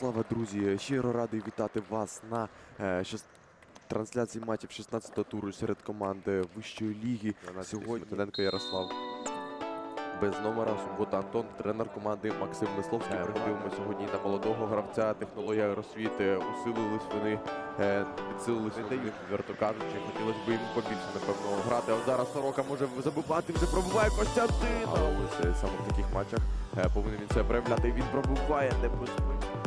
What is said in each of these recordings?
Слава, друзі! Щиро радий вітати вас на е, щас- трансляції матчів 16-го туру серед команди Вищої ліги. Сьогодні Тененко Ярослав без номера, субота Антон, тренер команди Максим Мисловський. Е, Приходимо сьогодні на молодого гравця, технологія розсвіти, усилились вони, е, підсилились вони, відверто кажучи. Хотілося б їм побільше, напевно, грати. А зараз Сорока може забивати, вже пробиває Костянтин. А ось е, саме в таких матчах е, повинен він себе проявляти. Він пробиває небезпечно.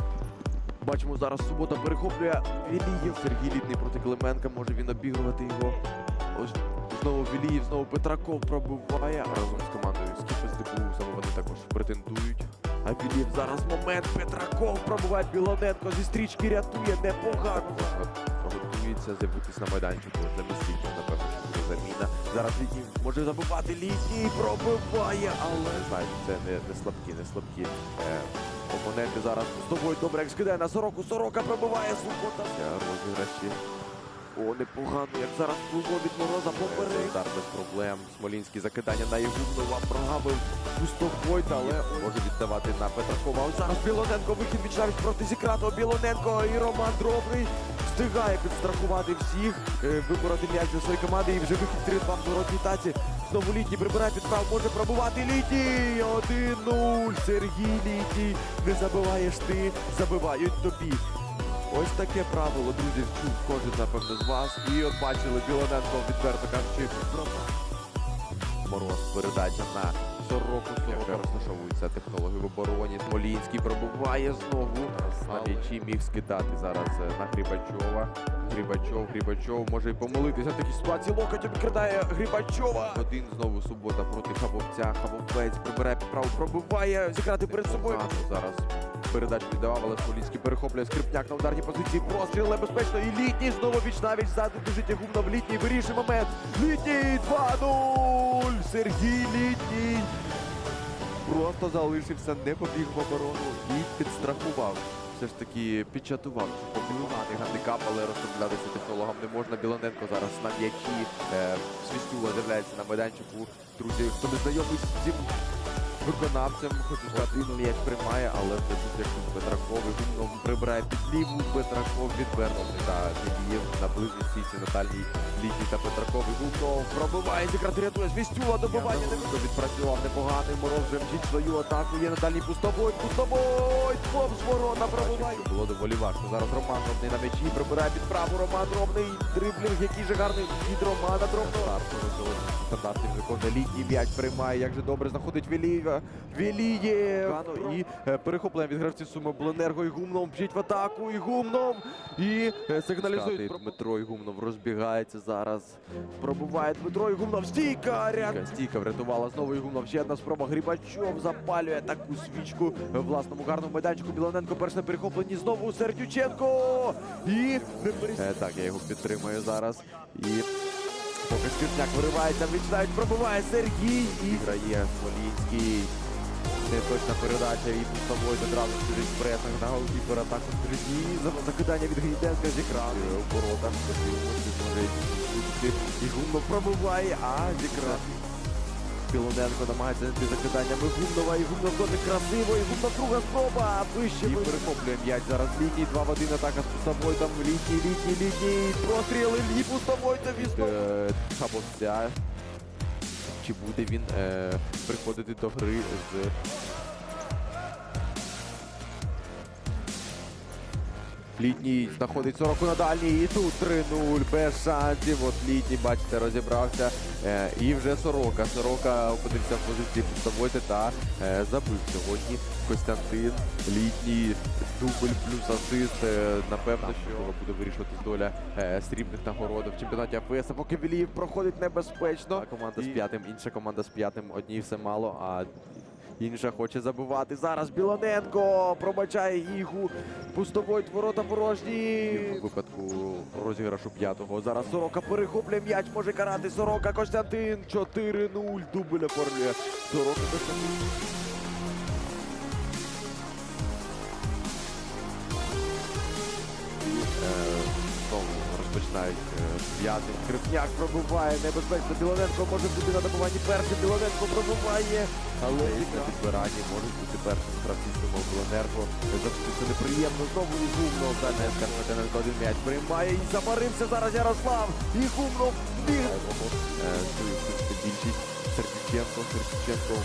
Бачимо зараз субота перехоплює Вілієв. Сергій Літний проти Клименка. Може він обігрувати його. Ось знову Вілієв, знову Петраков пробиває. Разом з командою з ДПУ саме вони також претендують. А Вілієв зараз момент. Петраков пробиває Білоненко зі стрічки рятує непогано. Готується з'явитись на майданчику. Замість напевно, заміна. Зараз Літній може забивати Літній пробиває, але знаєте, це не, не слабкі, не слабкі. Е, Опоненти зараз з тобою добре, як скидає на сороку. Сорока пробиває субота. Розіграші. О, непогано, як зараз було від мороза поперек. Удар без проблем. Смолінський закидання на Єгубнова прогавив пустовойта, але може віддавати на Петракова. Ось зараз Білоненко вихід від навіть проти Зікратова. Білоненко і Роман Дробний встигає підстрахувати всіх, е, вибороти м'яч для своєї команди і вже вихід 3-2 в таці. Знову літній прибирає підправ, може пробувати літній. 1-0. Сергій Літній. Не забиваєш ти, забивають тобі. Ось таке правило, друзі, чув кожен, напевно, з вас. І от бачили Білоненко відверто кажучи. Мороз передача на Сороку. Сорока розташовується технологи в обороні. Смолінський пробиває знову. На м'ячі міг скидати зараз е, на Грибачова. Грибачов, Грибачов може й помилитися в такій ситуації. Локоть обкрадає Грибачова. Один знову субота проти Хабовця. Хабовець прибирає під праву, пробиває. Зіграти перед собою. зараз передачу віддавав, але Смолінський перехоплює скрипняк на ударній позиції. Простріл небезпечно. І літній знову віч навіч ззаду біжить Ягумна в літній. Вирішує момент. Літній 2-0. Сергій Літній. Просто залишився, не побіг в оборону і підстрахував. Все ж таки підчатував, побігати гандикап, але розслаблятися технологам не можна. Білоненко зараз на м'ячі. Е, Свістюла з'являється на майданчику. Друзі, хто не знайомий з цим виконавцем, хочу сказати, він м'яч приймає, але вже тут як тут Петраков і прибирає під ліву. Петраков відвернувся та Дідієв на ближній стійці Наталії Літній та Петраков і Гумнов пробиває, зіграти рятує Свістюла, добивання не буде. Відпрацював непоганий, Мороз вже мчить свою атаку, є на дальній пустобой, пустобой, повз ворота пробиває. Було доволі важко. Зараз Роман Робний на м'ячі, прибирає під праву Роман Робний, дриблінг, який же гарний від Романа Дробного. Стандартний виконує літній м'яч приймає, як же добре знаходить Вілієва. Вілієв! І е, перехоплення від гравців Суми Обленерго і Гумнов мчить в атаку і Гумнов. І е, сигналізує. Дмитро Ігумнов розбігається зараз. Пробуває Дмитро Ігумнов. Стійка! Ряд... Стійка врятувала знову Ігумнов. Ще одна спроба. Грибачов запалює таку свічку в власному гарному майданчику. Білоненко перш на перехопленні. Знову Сердюченко. І не перес- Е, Так, я його підтримую зараз. І Поки Скрипняк виривається, відчинають, пробиває Сергій і грає Смолінський. Неточна передача і пустовой одразу через пресинг на голкіпера. Також Сергій. За- Закидання від гнітенка з екрану. У воротах може. І гумно пробиває, а з екрану. Білоненко намагається знайти закиданнями Гумнова. І Гумнов доти красиво. І Гумнов друга спроба. Вище і перехоплює м'яч. Зараз літній 2 в 1 атака з Пустовойтом. Літній, літній, літній. Простріли і пустовой та вісно. Хабовця. Чи буде він е, приходити до гри з Літній знаходить 40 на дальній і тут 3-0 без шансів. От літній, бачите, розібрався. Е, і вже Сорока. Сорока опинився в позиції пустовойти та е, забив сьогодні Костянтин. Літній дубль плюс асист. Е, напевно, що буде вирішувати доля срібних нагород в чемпіонаті АФС. А Поки Віліїв проходить небезпечно. Команда з п'ятим, інша команда з п'ятим. Одній все мало, а Інша хоче забивати. Зараз Білоненко пробачає Ігу. Пустовой ворота порожні. У випадку розіграшу п'ятого. Зараз Сорока перехоплює м'яч. Може карати Сорока. Костянтин 4-0. Дубля порве. Сорока Костянтин. Е, починають е, зв'язок. Скрипняк пробиває, небезпечно. Білоненко може бути на добуванні першим. Білоненко пробиває, але і на підбиранні можуть бути першим Білоненко. Завжди це неприємно. Знову і гумно. Дане Карпатененко один м'яч приймає і замарився зараз Ярослав. І гумно біг. Е, більшість. Сердюченко, Сердюченко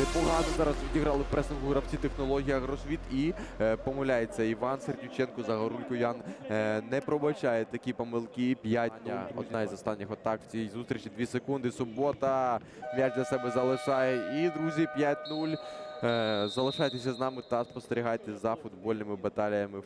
Непогано зараз відіграли пресингу гравці технології Агросвіт і е, помиляється Іван Сердюченко Загорулько Ян е, не пробачає такі помилки. 5. Одна із останніх атак в цій зустрічі. Дві секунди. Субота. М'яч для себе залишає. І друзі, 5-0. Е, залишайтеся з нами та спостерігайте за футбольними баталіями